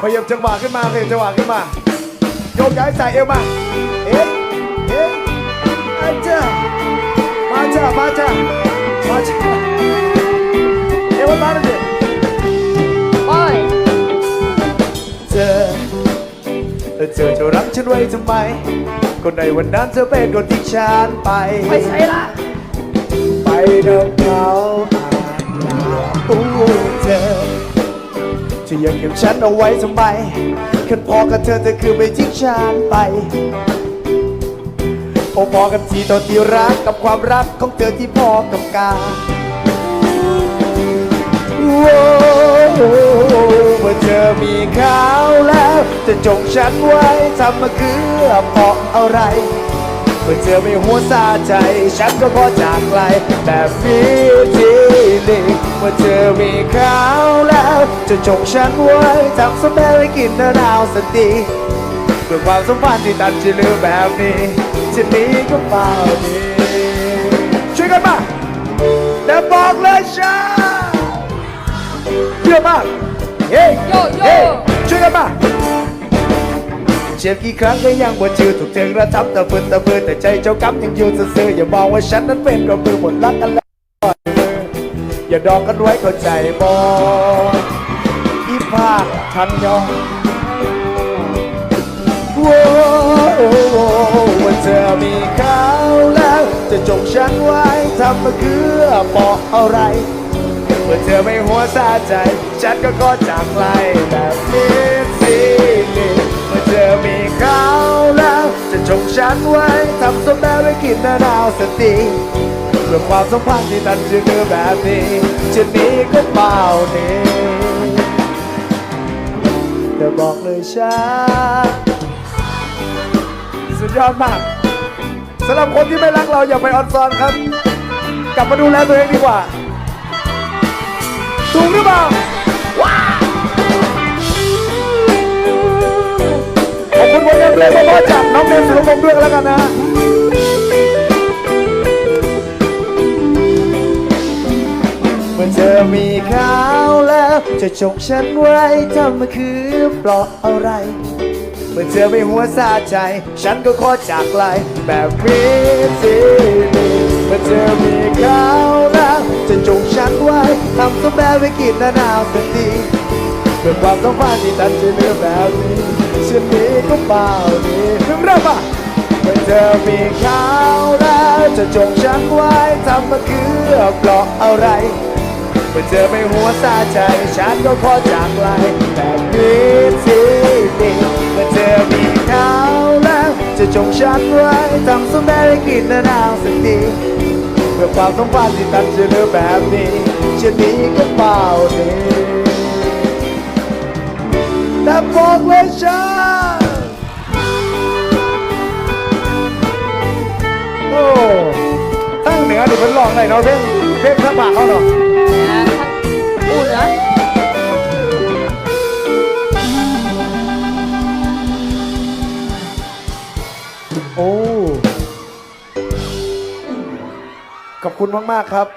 ขยับจังหวะขึ้นมาขยับจังหวะขึ้นมา โยกย้ายใส่เอวมา เอ๊ะ เอ๊ะอาจ้ามาจ้ามาจ้ามาจ้าเอวมาหน่อยดิโอ้ยเธอเธอจะรักฉันไว้ทำไม คนในวันนั้นเธอเป็นคนที่ฉันไป ไม่ใช่ละ ไปเดินเขา จะยังเก็บฉันเอาไว้ทำไมคันพอกับเธอเธอคือไม่ทิ้งฉันไป โอพอกันทีตอนที่รักกับความรักของเธอที่พอกับการโอ้เมื่อเธอมีเขาแล้ว จะจงฉันไว้ทำมาคือเพราะอะไรเมื่อเธอไม่หัวซาใจ ฉันก็ขอจากไกลแบบนี้ ทีนี้เมื่อเธอมีเขาแล้ว จะจงฉันไว้ทำสแมัให้กินนาวสติเพื่อความสัมพันธ์ที่ตัดจะลืมแบบนี้จะหนี้ก็เปล่าดีช่วยกันมาแต่บอกเลยช้าเยอะมากเฮ้โยโย่เฮ้ช่วยกันมาเจ็บกี่ครั้งก็ยังบ่จือถูกเธอกระทำแต่เพื่นแต่เพื่นแต่ใจเจ้ากำยังอยู่ซื่อๆอย่ามองว่าฉันนั้นเป็นกับมือหมดรักกันแล้ว อย่าดองกันไว้เข้าใจบ่อีภาคทันยองว้าว่าเธอมีเขาแล้ว จะจงฉันไว้ทำมาคือบอกอะไรเมื่อเธอไม่หัวซาใจ ฉันก็ก็จากไกลแบบนี้สิเมื่อเธอมีเขาแล้ว จะจงฉันไว้ทำสมแล้วไม่กินนานาวสติ เพื่อความสัมพันธ์ที่ตันจะเนื้อแบบนี้จะหนี้ก็เปล่านี้แต่บอกเลยช้าสุดยอดมากสำหรับคนที่ไม่รักเราอย่าไปออนซอนครับ กลับมาดูแลตัวเองดีกว่าถูกหรือเปล่าขอบคุณผลงานเพลงเพราะๆจากน้องเมสุรพงษ์ด้วยกันแล้วกันนะ อเธอมีเขาแล้ว จะจกฉันไว้ทำมาคือปลาะอะไร เมื่อเธอไม่หัวซาใจ ฉันก็ขอจากไกลแบบนี้สิเมื่อเธอมีเขาแล้ว จะจงฉันไว้ทำสมแบบไม่กินนานาวสักทีเพื่อความสัมพันธ์ที่ตันจะเลือกแบบนี้ฉันนี้ก็เปล่าดีเริ่มเริ่มอะเมื่อเธอมีเขาแล้ว จะจงฉันไว้ทำมาคือปลาะอะไร มื่อเธอไม่หัวซาใจ ฉันก็ขอจากไกลแบบนี้สิเมื่อเธอมีเขาแล้ว จะจงฉันไว้ทำสมได้กินนานาวสักทีเพื่อความสมพันที่ตันจะเลือแบบนี้จะหนีก็เปล่าดีแต่บอกเลยฉันโอ้ตั้งเหนือดิเป็นรองไหนเนาะเพลงเพลงพระบาทเขาเนาะ โอ้ ขอบคุณมาก ๆ ครับ